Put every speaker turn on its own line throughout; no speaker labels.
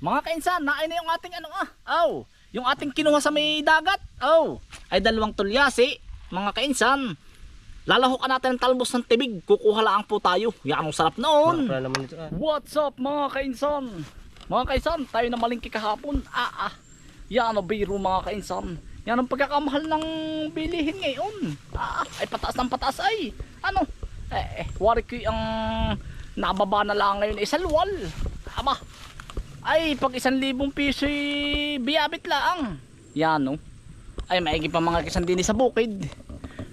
Mga kainsan, naay na yung ating ano ah. Oh, yung ating kinuha sa may dagat. Oh, ay dalawang tulyasi. Mga kainsan. Lalahokan natin ng talbos ng tibig. Kukuha lang po tayo. Yan ang sarap noon.
Ah.
What's up mga kainsan? Mga kainsan, tayo na malingki kahapon. Ah ah. Yan ang biro mga kainsan. Yan ang pagkakamahal ng bilihin ngayon. Ah, ay pataas ng pataas ay. Ano? Eh, eh wari ko ang nababa na lang ngayon isa luwal. Aba. Ay, pag isang libong piso eh, biyabit lang. Yan no. Ay, maigi pa mga kisan din sa bukid.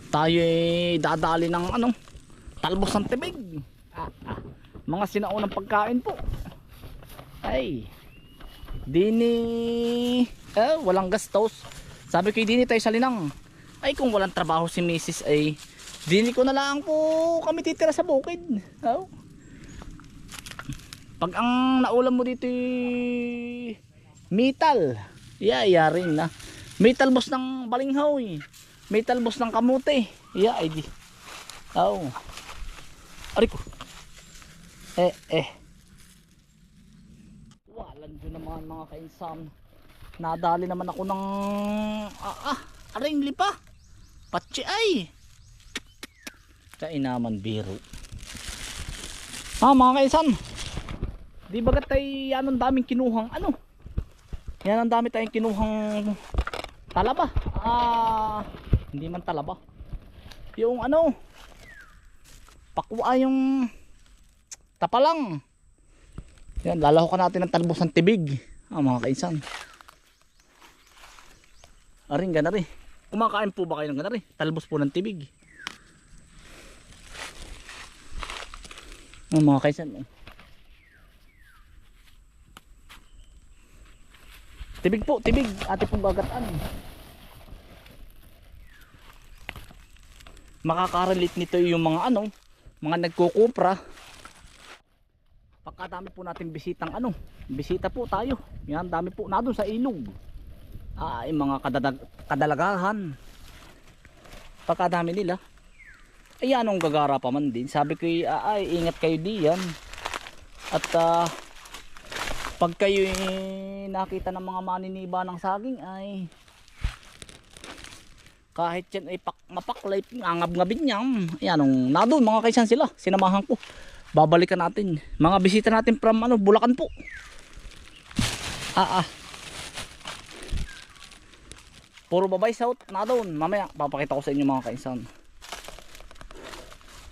Tayo eh, dadali ng ano, talbos ng tibig. Mga sinaunang pagkain po. Ay. Dini. Eh, walang gastos. Sabi ko, dini tayo sa linang. Ay, kung walang trabaho si Mrs. ay dini ko na lang po kami titira sa bukid. Oh. Pag ang naulam mo dito metal. Yeah, yeah na. May talbos ng balinghaw eh. May talbos ng kamote. Yeah, ay di. Oh. Ari. Eh, eh. Walan dyan naman mga kainsan. Nadali naman ako ng... Ah, ah, aring lipa. Patsi ay. Kain naman biro. Ah, mga kainsan. Di bagat tay yan ang daming kinuhang ano? Yan ang dami tayong kinuhang talaba. Ah, hindi man talaba. Yung ano, pakwa yung tapalang. Yan, lalahokan natin ng talbos ng tibig. Ah, mga kainsan. Aring gana rin. Kumakain po ba kayo ng gana rin? Talbos po ng tibig. Ah, mga kaisan. eh. Tibig po, tibig. Ate pong gagataan. Makakarelate nito yung mga ano, mga nagkukupra. Pagkadami po natin bisitang ano, bisita po tayo. Yan, dami po na doon sa ilog. Ay, mga kadadag, kadalagahan. Pagkadami nila. Ay, anong gagara pa man din. Sabi ko, ay, ingat kayo diyan. At, ah, pag kayo nakita ng mga maniniba ng saging ay kahit yan ay pak, mapaklay angab-ngabin niya ayan nung nadun mga kaisan sila sinamahan ko. Babalikan natin. Mga bisita natin from ano Bulacan po. Ah ah. Puro babay south nadun mamaya papakita ko sa inyo mga kaisan.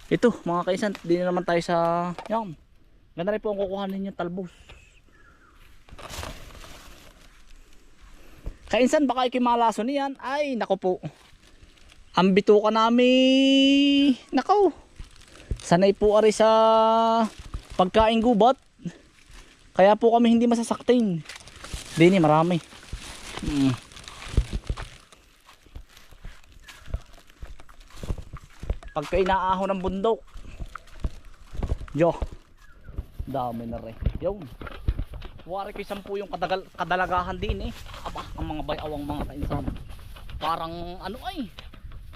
Ito mga kaisan din naman tayo sa yan. Ganda rin po ang kukuha ninyo talbos Kainsan baka ikimalaso niyan. Ay, nako po. Ang bituka namin, nako. Sanay po ari sa pagkain gubat. Kaya po kami hindi masasaktin. Dini marami. Mm. Pagka inaahon ng bundok. Yo. Dami na rin. Yun. Wari ko sampu yung kadagal, kadalagahan din eh. Aba, ang mga bayawang mga kainsan. Parang ano ay,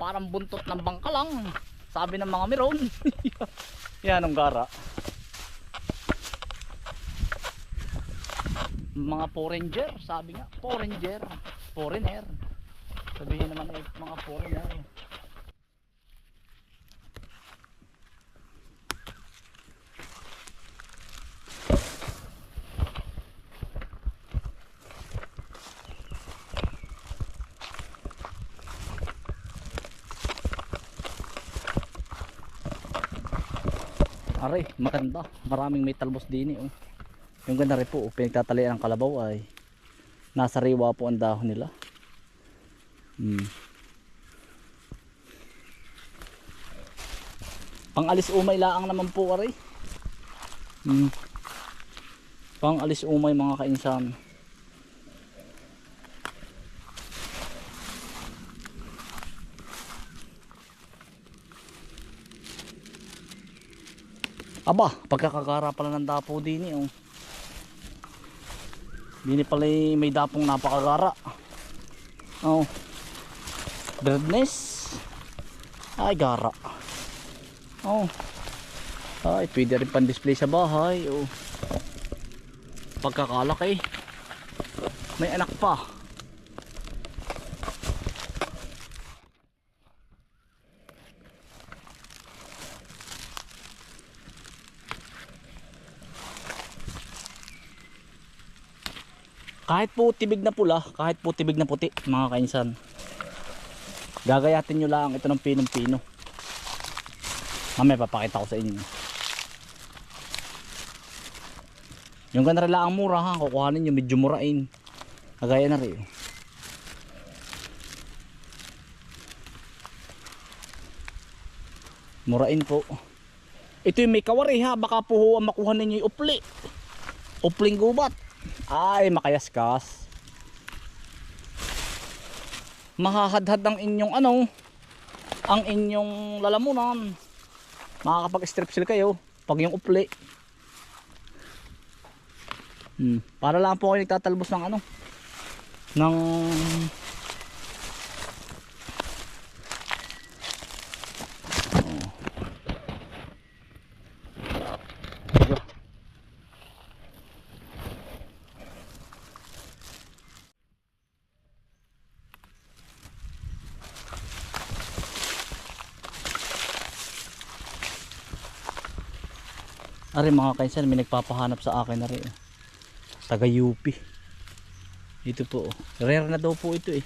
parang buntot ng bangka lang. Sabi ng mga meron. Yan ang gara. Mga foreigner, sabi nga, foreigner, foreigner. Sabihin naman eh, mga foreigner. Aray, maganda. Maraming may talbos din eh. Oh. Yung ganda rin po, oh, pinagtatalian ng kalabaw ay nasa riwa po ang dahon nila. Hmm. Pang alis umay laang naman po aray. Hmm. Pang alis umay mga kainsan. Aba, pagkakagara pala ng dapo din eh. Oh. Dini pala eh, may dapong napakagara. Oh. Birdness. Ay, gara. Oh. Ay, pwede rin pan display sa bahay. Oh. pagkakalaki may anak pa kahit po tibig na pula kahit po tibig na puti mga kainsan. Gagayatin nyo lang ito ng pinong pino mamaya papakita ko sa inyo. Yung ganarela ang mura ha? Kukuhanin nyo medyo murain. Kagaya na rin. Murain po. Ito yung may kawari ha? Baka po makuha ninyo yung upli. Upling gubat ay makayaskas mahahadhad ang inyong ano ang inyong lalamunan makakapag strip seal kayo pag yung upli hmm. para lang po kayo nagtatalbos ng ano ng Ari mga kaisan, may nagpapahanap sa akin na rin. oh. Taga UP. Ito po. oh. Rare na daw po ito eh.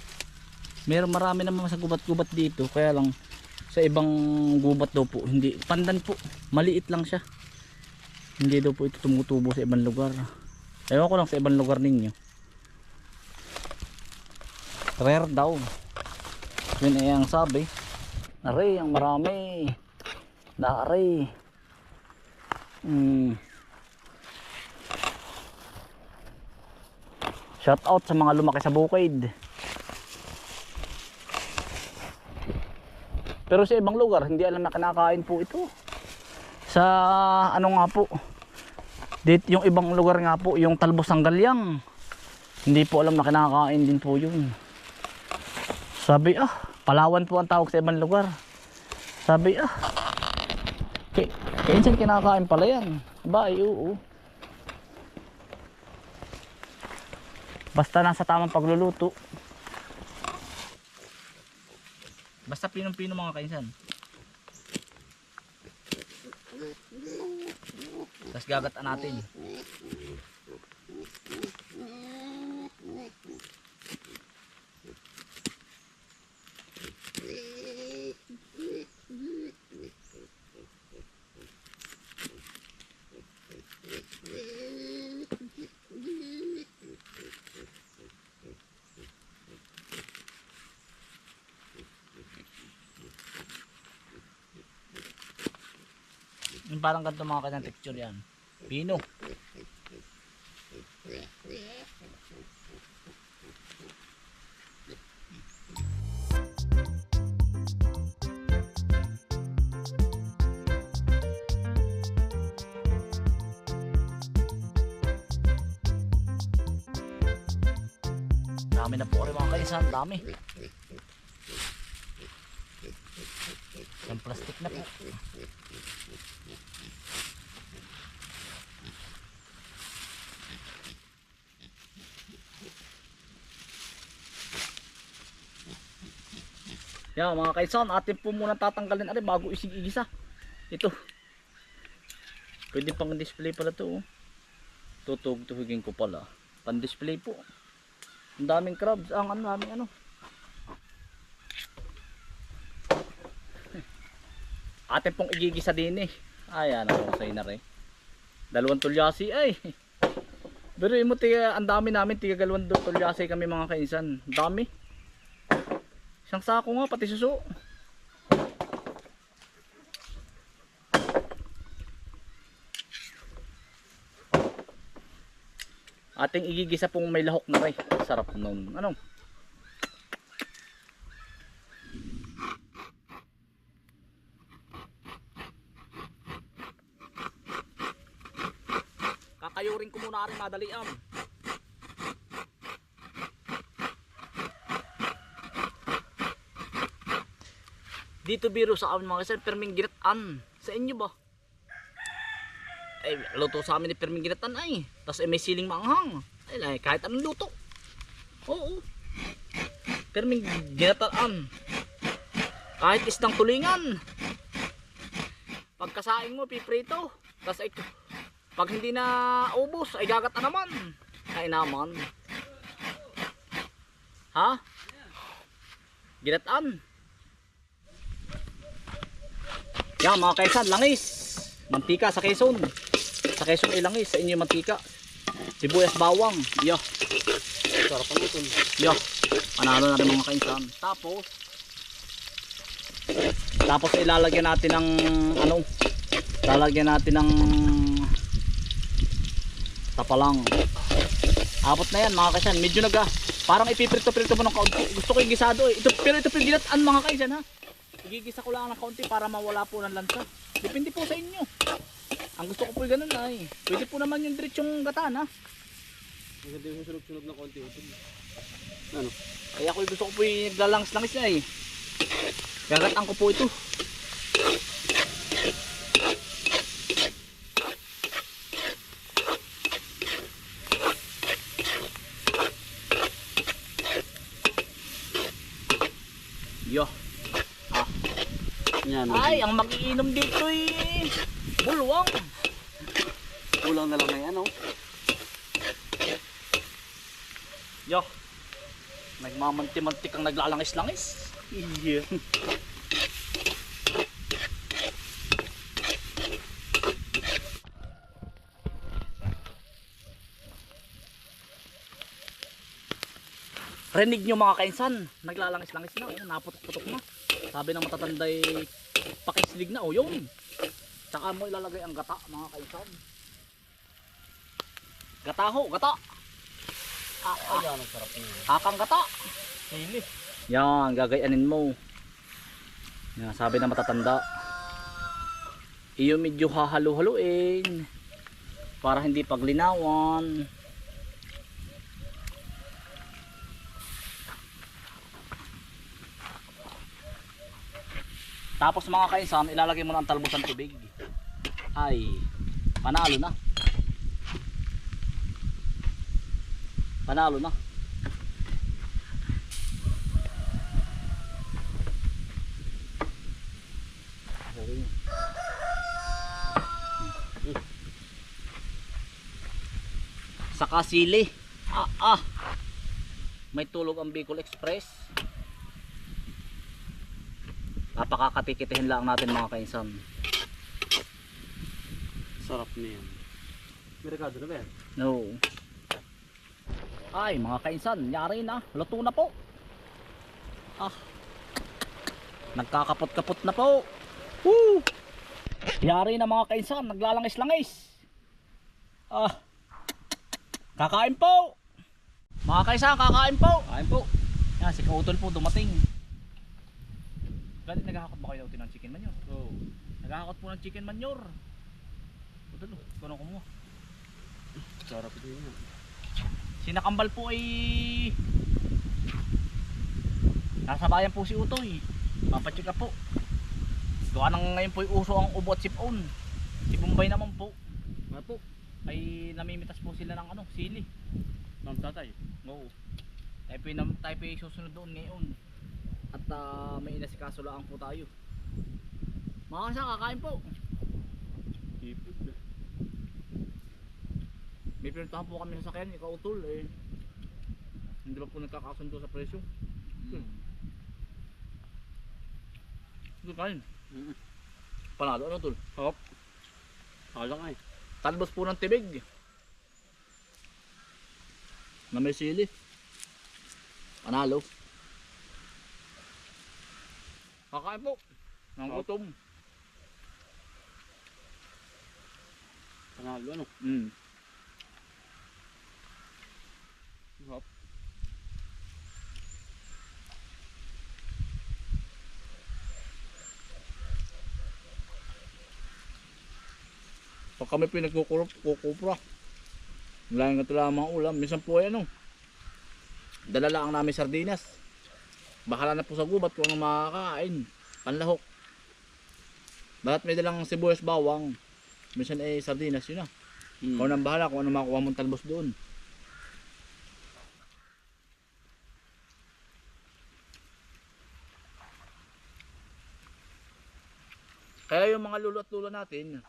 Meron marami naman sa gubat-gubat dito. Kaya lang sa ibang gubat daw po. Hindi. Pandan po. Maliit lang siya. Hindi daw po ito tumutubo sa ibang lugar. Ewan ko lang sa ibang lugar ninyo. Rare daw. Yun ay ang sabi. Aray, ang marami. Naaray. Mm. Shout out sa mga lumaki sa bukid. Pero sa ibang lugar, hindi alam na kinakain po ito. Sa ano nga po, dito yung ibang lugar nga po, yung talbos ng galyang. Hindi po alam na kinakain din po yun. Sabi ah, Palawan po ang tawag sa ibang lugar. Sabi ah, kailan kinakain pala yan? Ba, ay, oo. Basta nasa tamang pagluluto. Basta pinong-pino mga kainsan. Tapos gagatan natin. Parang ganito mga kanyang texture yan. Pino. Dami na po rin mga kaisan, dami. Yung plastic na po. Yan mga kaisan, atin po muna tatanggalin ari bago isig-igisa. Ito. Pwede pang display pala to. oh. Tutug-tugin ko pala. Pan display po. Ang daming crabs, ang ano daming ano. Atin pong igigisa din eh. Ayan, ako sa'yo na rin. Dalawang tulyasi ay. Pero mo tiga, ang dami namin, tiga galawang tulyasi kami mga kaisan. Dami. Isang sako nga, pati suso. Ating igigisa pong may lahok na rin. Sarap nun. Ano? Kakayurin ko muna rin madalian. Dito biro sa amin mga kasan, perming ginatan. Sa inyo ba? ay luto sa amin ni Perming Ginatan ay. Tapos ay may siling maanghang. Ay, ay kahit anong luto. Oo. Perming Ginataan. Kahit isdang tulingan. Pagkasaing mo, piprito. Tapos ay, pag hindi na ubos, ay gagata naman. Ay naman. Ha? Ginataan. Yan mga kaisan, langis. Mantika sa Quezon. Sa Quezon ay langis, sa inyo mantika. Sibuyas bawang. Yo.
Sarap ang utol.
Yo. Panalo na rin mga kaisan. Tapos tapos ilalagyan natin ng ano? Lalagyan natin ng tapalang. Abot na yan mga kaisan. Medyo naga parang ipiprito-prito mo ng kaunti. Gusto ko yung gisado eh. Ito, pero ito pinigilat mga kaisan ha. Igigisa ko lang ng kaunti para mawala po ng lansa. Depende po sa inyo. Ang gusto ko po yung ganun ay. Pwede po naman yung diretsong gataan ha.
Maganda yung sunog-sunog na konti. Ano?
Kaya ako gusto ko po yung naglalangis-langis na eh. Gagatan ko po ito. Yo.
Yan.
Ay, ang magiinom dito eh. Bulwang.
Kulang na lang na yan oh.
Yo. Nagmamanti-mantik ang naglalangis-langis.
Iya.
Rinig nyo mga kainsan, naglalangis-langis na, ayun, naputok-putok na. Sabi ng matatanday, pakislig na, o yun. Tsaka mo ilalagay ang gata mga kainsan. Gata ho, gata. Ah, ah,
Ayan ang sarap niya.
hakang gata.
Sili.
Yan, gagayanin mo. Yan, sabi ng matatanda. Iyo medyo hahalo-haloin. Para hindi paglinawan. Tapos mga kainsan, ilalagay mo na ang talbos ng tubig. Ay, panalo na. Panalo na. Saka sili. Ah, ah. May tulog ang Bicol Express. Napakakapikitihin lang natin mga kainsan.
Sarap niya yan. Merkado na ba yan?
No. Ay, mga kainsan, yari na. Luto na po. Ah. Nagkakapot-kapot na po. Woo! Yari na mga kainsan, naglalangis-langis. Ah. Kakain po. Mga kainsan, kakain po.
Kain po.
Yan, si Kautol po dumating. Galit naghahakot ba kayo ng chicken manure?
Oo.
Naghahakot po ng chicken manure. Utol, kuno ko mo.
Sarap ito yan.
Sinakambal po ay nasa bayan po si Utoy. Papacheck po. Gawa nang ngayon po uso ang ubo at sipon. Si Bombay naman po
Nga po.
ay namimitas po sila ng ano, sili.
Ma'am tatay.
Oo. Tayo po, yung- tayo po yung susunod doon ngayon. At ah, may inasikaso lang po tayo. Mga kasa, kakain po.
Ipod na.
May pinuntahan po kami sa sakyan, ikaw utol eh. Hindi ba po nagkakasundo sa presyo?
Mm.
Ito kain.
Mm.
Panalo, ano tol?
Hop. Kala ka eh.
Talbos po ng tibig. Na may sili. Panalo. Kakain po. Ng
Oh.
gutom.
Panalo ano?
Mm.
Hop.
Pag kami pinagkukurup, kukupra. Wala nga talaga mga ulam. Minsan po ay ano. Dala lang namin sardinas. Bahala na po sa gubat kung ano makakain. Panlahok. Balat may dalang sibuyas bawang. Minsan eh sardinas yun na.
Mm.
Ikaw nang bahala kung ano makuha mong talbos doon. Kaya yung mga lulo at lulo natin,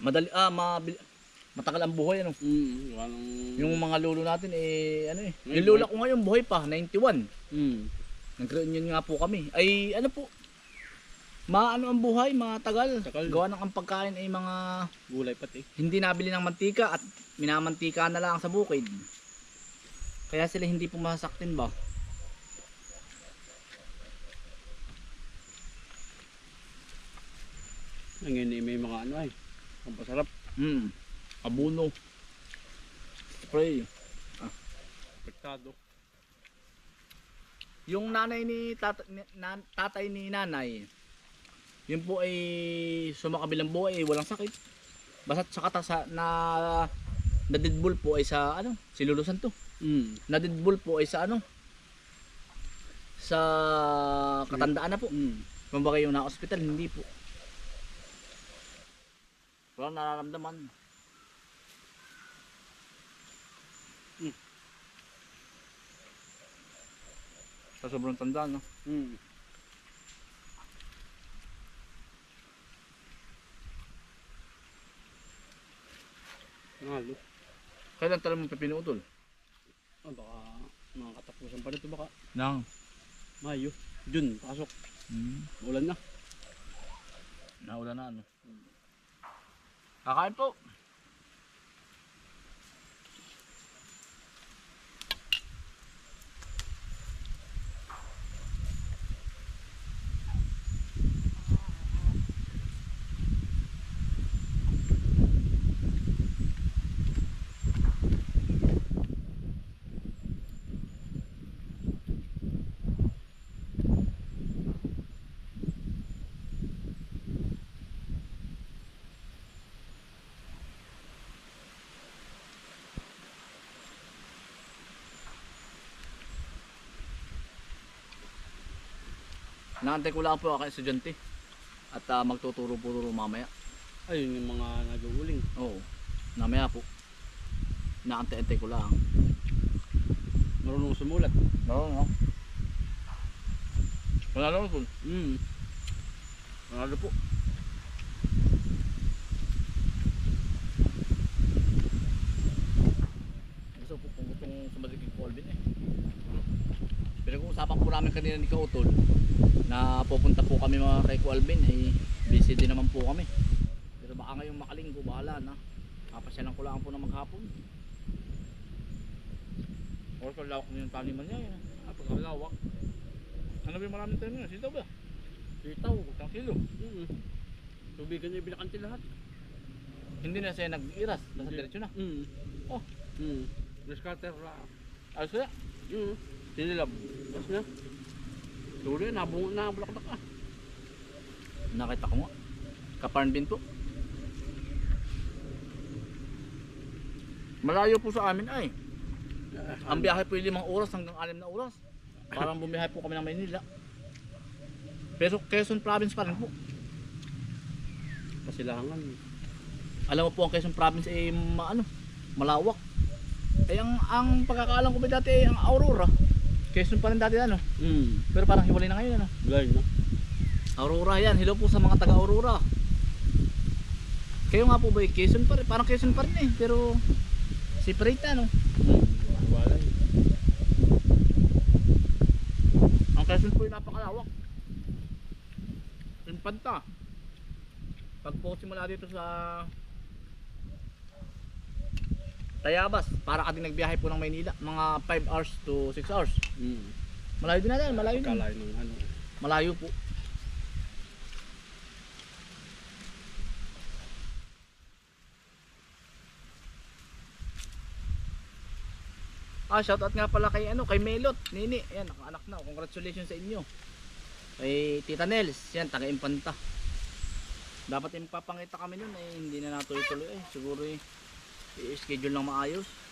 madali, ah, mabil, matagal ang buhay, ano?
Mm. Walang...
Yung mga lulo natin, eh, ano eh.
Ngayon,
Yung lula ko ngayon, buhay pa, 91.
Mm.
Nag-reunion nga po kami. Ay, ano po, maano ang buhay, matagal.
Tagal.
Gawa ng ang pagkain ay mga
Gulay pati.
hindi nabili ng mantika at minamantika na lang sa bukid. Kaya sila hindi pumasaktin ba?
Ngayon may mga ano ay. Ang pasarap.
Hmm. Abuno. Spray.
Pektado.
Yung nanay ni tata, ni- na- tatay ni nanay, yun po ay sumakabilang buhay, ay walang sakit. Basta sa kata sa na nadidbul po ay sa ano, si Lolo Santo.
Mm.
Nadidbul po ay sa ano, sa katandaan na po.
Mm.
Kumbaga yung na-hospital, hindi po. Wala nararamdaman. Sa sobrang tanda, no?
Mm. Nalo.
Kailan talaga mo pipinutol?
Ah, baka mga katapusan pa nito baka.
Nang.
Mayo. Jun, pasok.
Hmm.
Ulan na.
Naulan na, ano? Kakain po. Naantay ko lang po ako estudyante. At ah, magtuturo-puro mamaya.
Ayun yung mga nag-uuling.
Oo. Mamaya po. Naantay-antay ko lang.
Marunong sumulat.
Oo, no? Lang po.
Mm.
Wala po. Gusto po kung gustong sumalik kay Colvin eh. Pinag-uusapan po namin kanina ni Kautol na pupunta po kami mga kay Alvin eh busy din naman po kami. Pero baka ngayong makalinggo bahala na. Kapasyalan ko lang po na maghapon. Or kung lawak na yung taniman niya yun. Ah, pagkalawak. Ano ba yung maraming tayo niya? Sitaw ba? Sitaw, isang kilo.
Mm. Tubigan niya binakanti lahat.
Hindi na siya nag-iras, nasa diretso na.
Mm.
Oh.
Mm. Rescatter la.
Ayos kaya?
Mm.
Sinilab.
Tapos na. Tuloy, nabungo na ang bulaklak ah.
Nakita ko nga. Kaparn bin po. Malayo po sa amin ay. Ang biyahe po yung limang oras hanggang anim na oras. Parang bumiyahe po kami ng Maynila. Pero Quezon Province pa rin po.
Kasilangan.
Alam mo po ang Quezon Province ay ma- ano, malawak. Eh ang, ang pagkakaalam ko ba dati ay ang Aurora. Quezon pa rin dati ano.
Mm.
Pero parang hiwalay na ngayon ano.
Gay na.
Aurora yan. Hello po sa mga taga Aurora. Kayo nga po ba eh, Quezon pa rin? Parang Quezon pa rin eh. Pero separate ano.
Mm. Walay.
Ang Quezon po yung napakalawak. Infanta. Pag po simula dito sa Tayabas, para ka din nagbiyahe po ng Maynila, mga 5 hours to 6 hours.
Mm.
Malayo din na din, malayo din.
Pagkalayo ng ano.
Malayo po. Ah, shoutout nga pala kay ano, kay Melot, Nini. Ayan, nakaanak na. Congratulations sa inyo. Kay Tita Nels, yan, taga Impanta. Dapat yung papangita kami nun, eh, hindi na natuloy-tuloy eh. Siguro eh, i-schedule lang maayos.